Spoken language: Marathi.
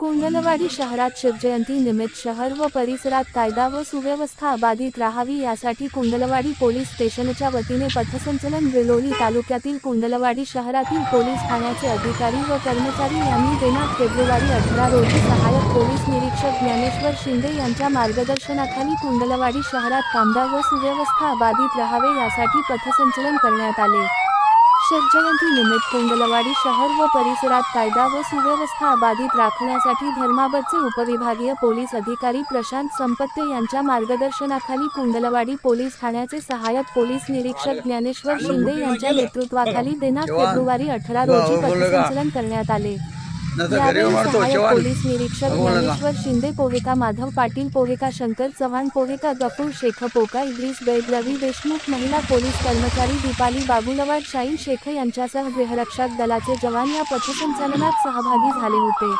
कुंडलवाडी शहरात शिवजयंती निमित्त शहर व परिसरात कायदा व सुव्यवस्था बाधित राहावी यासाठी कुंडलवाडी पोलीस स्टेशनच्या वतीने पथसंचलन बिलोली तालुक्यातील कुंडलवाडी शहरातील पोलीस ठाण्याचे अधिकारी व कर्मचारी यांनी देण्यात फेब्रुवारी अठरा रोजी सहाय्यक पोलीस निरीक्षक ज्ञानेश्वर शिंदे यांच्या मार्गदर्शनाखाली कुंडलवाडी शहरात कामदा व सुव्यवस्था अबाधित राहावे यासाठी पथसंचलन करण्यात आले. निमित्त कुंडलवाडी शहर व परिसरात कायदा व सुव्यवस्था बाधित राखण्यासाठी धर्माबादचे उपविभागीय पोलीस अधिकारी प्रशांत संपत्ते यांच्या मार्गदर्शनाखाली कुंडलवाडी पोलीस ठाण्याचे सहाय्यक पोलीस निरीक्षक ज्ञानेश्वर शिंदे यांच्या नेतृत्वाखाली दिनांक फेब्रुवारी अठरा रोजी पथसंचलन करण्यात आले. यावेळी म्हणतो सहाय्यक जेवण पोलीस निरीक्षक. ज्ञानेश्वर शिंदे पोहेका माधव पाटील पोहेका शंकर चव्हाण पोहेका गफूर शेख पोका इद्रिस बेग रवी देशमुख महिला पोलीस कर्मचारी दीपाली बाबुलवाड शाहीन शेख यांच्यासह गृहरक्षक दलाचे जवान या पथसंचलनात सहभागी झाले होते